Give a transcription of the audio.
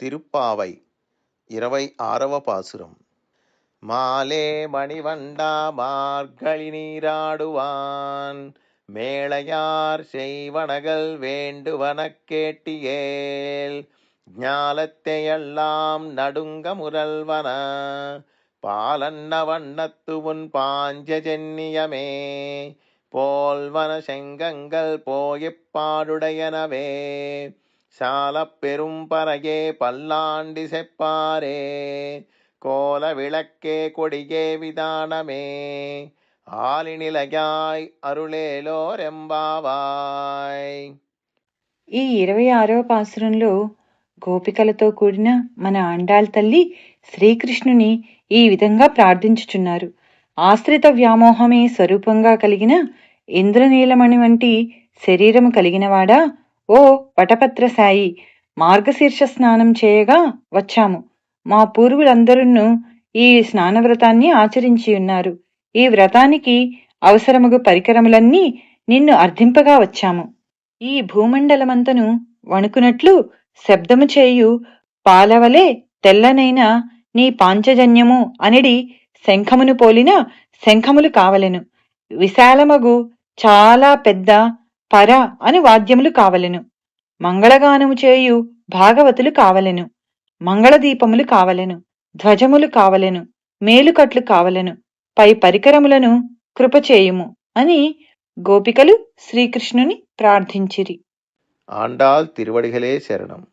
திருப்பாவை இரவை ஆரவ பாசுரம். மாலே மணிவண்டா மார்கழி நீராடுவான் மேளையார் செய்வனகள் வேண்டுவன கேட்டியேல் ஞாலத்தையெல்லாம் நடுங்க முரல்வன பாலன்ன வண்ணத்து உன் பாஞ்ச சென்னியமே போல்வன செங்கங்கள் போயப்பாடுடையனவே சாலப் பெரும் பறையே பல்லாண்டி செப்பாரே கோல விளக்கே கொடியே விதானமே ఆలినిలయాయ్ అరుళేలోరెంబావాయ్ ఈ ఇరవై ఆరవ పాసురంలో గోపికలతో కూడిన మన ఆండాళ్ తల్లి శ్రీకృష్ణుని ఈ విధంగా ప్రార్థించుచున్నారు ఆశ్రిత వ్యామోహమే స్వరూపంగా కలిగిన ఇంద్రనీలమణి వంటి శరీరము కలిగినవాడా ఓ వటపత్రసాయి మార్గశీర్ష స్నానం చేయగా వచ్చాము. మా పూర్వులందరూ ఈ స్నానవ్రతాన్ని ఆచరించి ఉన్నారు. ఈ వ్రతానికి అవసరముగు పరికరములన్నీ నిన్ను అర్థింపగా వచ్చాము. ఈ భూమండలమంతను వణుకునట్లు శబ్దము చేయు పాలవలే తెల్లనైన నీ పాంచజన్యము అనిడి శంఖమును పోలిన శంఖములు కావలెను. విశాలమగు చాలా పెద్ద పర అని వాద్యములు కావలెను. మంగళగానము చేయు భాగవతులు కావలెను. మంగళదీపములు కావలెను. ధ్వజములు కావలెను. మేలుకట్లు కావలెను. పై పరికరములను కృపచేయుము అని గోపికలు శ్రీకృష్ణుని ప్రార్థించిరి. ఆండాల్ తిరువడిగలే శరణం.